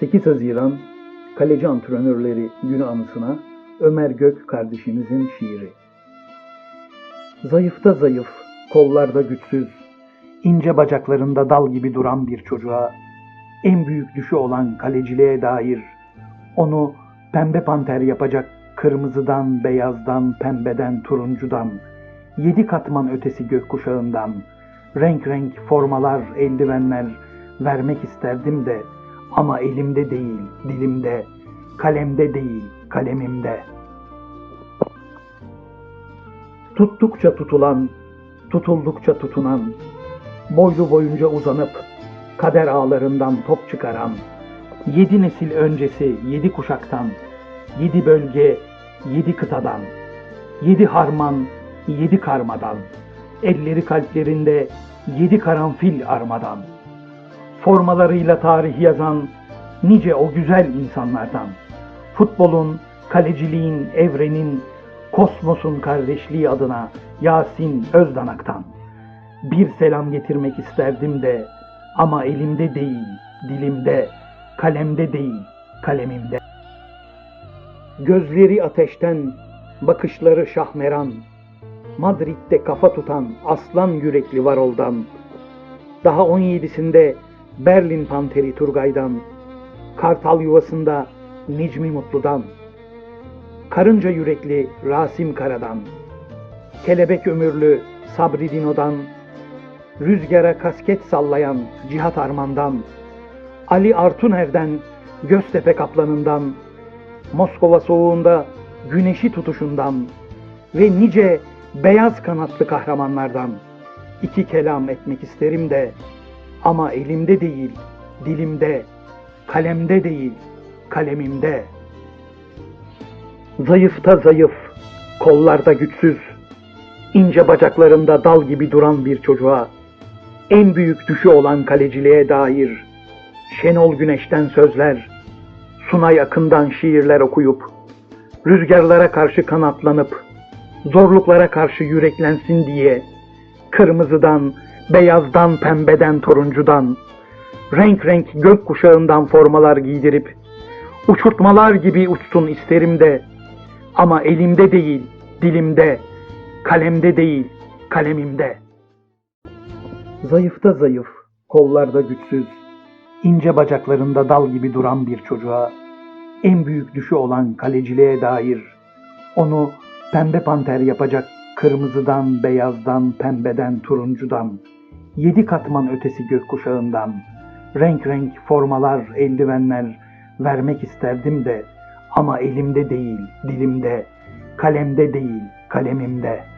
8 Haziran Kaleci Antrenörleri Günü anısına Ömer Gök kardeşimizin şiiri. Zayıfta zayıf, kollarda güçsüz, ince bacaklarında dal gibi duran bir çocuğa en büyük düşü olan kaleciliğe dair onu pembe panter yapacak kırmızıdan, beyazdan, pembeden, turuncudan, yedi katman ötesi gökkuşağından, renk renk formalar, eldivenler vermek isterdim de ama elimde değil, dilimde, kalemde değil, kalemimde. Tuttukça tutulan, tutuldukça tutunan, boylu boyunca uzanıp kader ağlarından top çıkaran, yedi nesil öncesi yedi kuşaktan, yedi bölge, yedi kıtadan, yedi harman, yedi karmadan, elleri kalplerinde yedi karanfil armadan, formalarıyla tarih yazan nice o güzel insanlardan, futbolun, kaleciliğin, evrenin, kosmosun kardeşliği adına Yasin Özdanak'tan. Bir selam getirmek isterdim de ama elimde değil, dilimde, kalemde değil, kalemimde. Gözleri ateşten, bakışları şahmeran, Madrid'de kafa tutan aslan yürekli Varol'dan, daha 17'sinde Berlin Panteri Turgay'dan, Kartal yuvasında Necmi Mutlu'dan, karınca yürekli Rasim Kara'dan, kelebek ömürlü Sabri Dino'dan, rüzgara kasket sallayan Cihat Arman'dan, Ali Artuner'den, Göztepe Kaplanı'ndan, Moskova soğuğunda güneşi tutuşundan ve nice beyaz kanatlı kahramanlardan iki kelam etmek isterim de ama elimde değil, dilimde, kalemde değil, kalemimde. Zayıfta zayıf, kollarda güçsüz, ince bacaklarında dal gibi duran bir çocuğa, en büyük düşü olan kaleciliğe dair Şenol Güneş'ten sözler, Sunay Akın'dan şiirler okuyup, rüzgarlara karşı kanatlanıp, zorluklara karşı yüreklensin diye, kırmızıdan, beyazdan, pembeden, turuncudan, renk renk gök kuşağından formalar giydirip, uçurtmalar gibi uçsun isterim de, ama elimde değil, dilimde, kalemde değil, kalemimde. Zayıfta zayıf, kollarda güçsüz, ince bacaklarında dal gibi duran bir çocuğa, en büyük düşü olan kaleciliğe dair, onu pembe panter yapacak kırmızıdan, beyazdan, pembeden, turuncudan, yedi katman ötesi gökkuşağından, renk renk formalar, eldivenler vermek isterdim de ama elimde değil, dilimde, kalemde değil, kalemimde.''